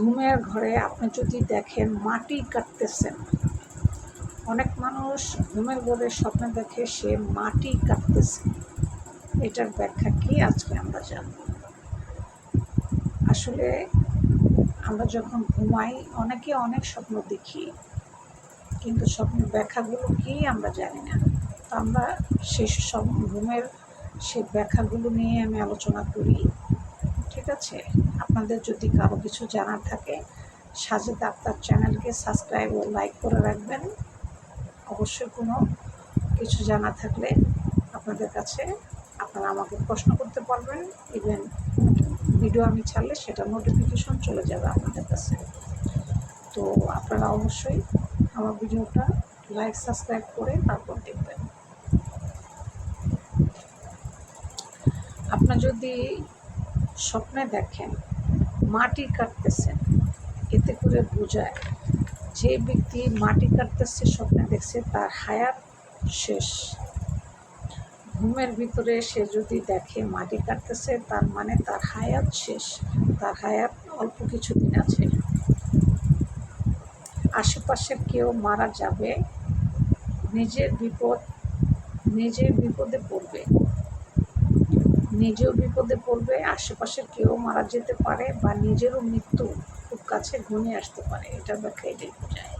ঘুমের ঘরে আপনি যদি দেখেন মাটি কাটতেছেন, অনেক মানুষ ঘুমের ঘরে স্বপ্নে দেখে সে মাটি কাটতেছে। এটার ব্যাখ্যা কি আজকে আমরা জানব? আসলে আমরা যখন ঘুমাই, অনেকে অনেক স্বপ্ন দেখি, কিন্তু স্বপ্নের ব্যাখ্যাগুলো কি আমরা জানি না। তো আমরা সেই ঘুমের সেই ব্যাখ্যাগুলো নিয়ে আমি আলোচনা করি। ঠিক আছে? আপনাদের যদি কারও কিছু জানার থাকে, সাজেদ আক্তার চ্যানেলকে সাবস্ক্রাইব ও লাইক করে রাখবেন। অবশ্যই কোনো কিছু জানা থাকলে আপনাদের কাছে আপনারা আমাকে প্রশ্ন করতে পারবেন। ইভেন ভিডিও আমি ছাড়লে সেটা নোটিফিকেশন চলে যাবে আপনাদের কাছে। তো আপনারা অবশ্যই আমার ভিডিওটা লাইক সাবস্ক্রাইব করে তারপর দেখবেন। আপনার যদি স্বপ্নে দেখেন, মাটি কাটতেছেন। এতে করে বোঝায়, যে ব্যক্তি মাটি কাটতেছে, স্বপ্নে দেখছে, তার হায়াত শেষ। ঘুমের ভিতরে সে যদি দেখে মাটি কাটতেছে, তার মানে তার হায়াত শেষ। তার হায়াত অল্প কিছুদিন আছে। আশেপাশের কেউ মারা যাবে, নিজের বিপদ, নিজের বিপদে পড়বে। নিজেও বিপদে পড়বে আশেপাশে কেউ মারা যেতে পারে বা নিজেরও মৃত্যু খুব কাছে ঘনিয়ে আসতে পারে এটার ব্যাখ্যা এটাই বোঝায়